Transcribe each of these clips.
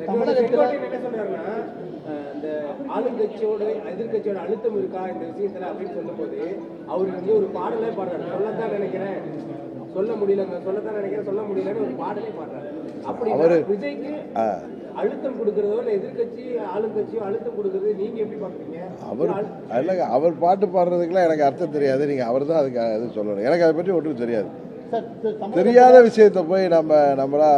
என்ன சொல்றாருன்னா இந்த ஆளுங்கட்சியோட எதிர்க்கட்சியோட அழுத்தம் இருக்கா இந்த விஷயத்துல அப்படின்னு சொல்லும்போது அவர் வந்து ஒரு பாடலே பாடுறாரு. சொல்லத்தான் நினைக்கிறேன். சொல்ல முடியலங்க சொல்லத்தான் நினைக்கிறேன். சொல்ல முடியலன்னு ஒரு பாடலே பாடுறாரு. அப்படி அவரு- விஜய்க்கு. அழுத்தம் கொடுக்கறதோ இல்ல எதிர்க்கட்சி ஆளுங்கட்சியோ அழுத்தம் கொடுக்கறது நீங்க எப்படி பாக்குறீங்க? அவர் இல்லைங்க. அவர் பாட்டு பாடுறதுக்கெல்லாம் எனக்கு அர்த்தம் தெரியாது. நீங்கள் அவர் தான் அதுக்கு இது சொல்லணும். எனக்கு அதை பற்றி ஒன்றும் தெரியாது. தெரியாத விஷயத்தை போய் நம்ம நம்மளா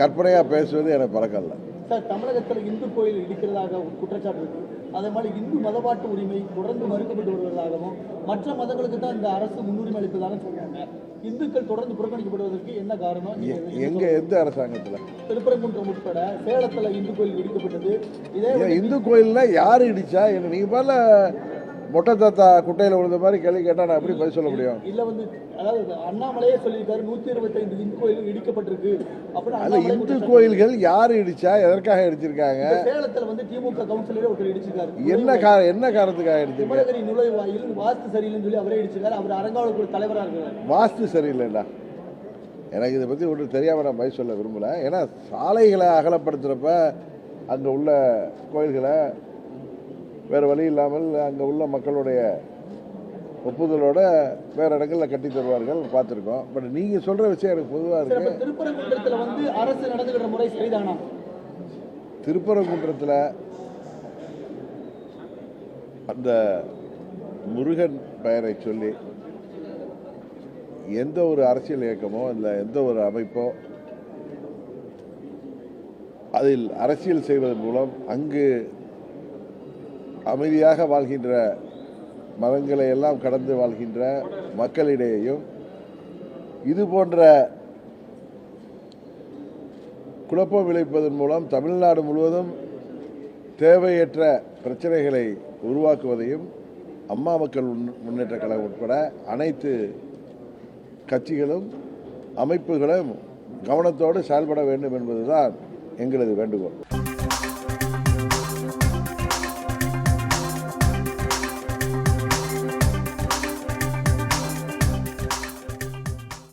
கற்பனையாக பேசுவது எனக்கு பழக்கம் இல்லை. சார் தமிழகத்தில் இந்து கோயில் இடிக்கிறதாக ஒரு குற்றச்சாட்டு இருக்கு. அதே மாதிரி இந்து மதவாட்டு உரிமை தொடர்ந்து மறுக்கப்பட்டு வருவதாகவும் மற்ற மதங்களுக்கு தான் இந்த அரசு முன்னுரிமை அளிப்பதாக சொல்றாங்க. இந்துக்கள் தொடர்ந்து புறக்கணிக்கப்படுவதற்கு என்ன காரணம்? எங்கே எந்த அரசாங்கத்தில்? திருப்பரங்குன்றம் உட்பட சேலத்துல இந்து கோயில் இடிக்கப்பட்டது. இதே இந்து கோயில்னா யார் இடிச்சா? என்ன நீங்கள் பால மொட்டை தாத்தா குட்டையில் விழுந்த மாதிரி கேள்வி கேட்டால் நான் எப்படி பதில் சொல்ல முடியும்? இல்ல வந்து அதாவது அண்ணாமலையே சொல்லியிருக்காரு நூத்தி இருபத்தைந்து இந்து கோயில் இடிக்கப்பட்டிருக்கு. அப்படின்னு அதில் இந்து. கோயில்கள் யார் இடிச்சா எதற்காக இடிச்சிருக்காங்க? சேலத்துல வந்து திமுக கவுன்சிலரே ஒருத்தர் இடிச்சிருக்காரு. என்ன கா என்ன காரணத்துக்காக இடிச்சிருக்காங்க குமரகிரி நுழைவாயில் வாஸ்து சரியில்லைன்னு சொல்லி அவரே இடிச்சிருக்காரு. அவர் அரங்காவலுக்கு தலைவரா இருக்கிறார். வாஸ்து சரியில்லைடா எனக்கு இதை பற்றி ஒன்றும் தெரியாமல் நான் பதில் சொல்ல விரும்பலை. ஏன்னா சாலைகளை அகலப்படுத்துகிறப்ப அங்கே உள்ள கோயில்களை வேறு வழி இல்லாமல் அங்கே உள்ள மக்களுடைய ஒப்புதலோட வேறு இடங்களில் கட்டி தருவார்கள் பார்த்துருக்கோம். பட் நீங்கள் சொல்கிற விஷயம் எனக்கு பொதுவாக இருக்குது திருப்பரங்குன்றத்துல வந்து அரசு நடந்துகிற முறை சரிதானா? திருப்பரங்குன்றத்தில் அந்த முருகன் பெயரை சொல்லி எந்த ஒரு அரசியல் இயக்கமோ இல்லை எந்த ஒரு அமைப்போ அதில் அரசியல் செய்வதன் மூலம் அங்கு அமைதியாக வாழ்கின்ற மதங்களை எல்லாம் கடந்து வாழ்கின்ற மக்களிடையேயும் இது போன்ற குழப்பம் விளைப்பதன் மூலம் தமிழ்நாடு முழுவதும் தேவையற்ற பிரச்சனைகளை உருவாக்குவதையும் அம்மா மக்கள் முன்- முன்னேற்ற கழகம் உட்பட அனைத்து கட்சிகளும் அமைப்புகளும் கவனத்தோடு செயல்பட வேண்டும் என்பதுதான் எங்களது வேண்டுகோள்.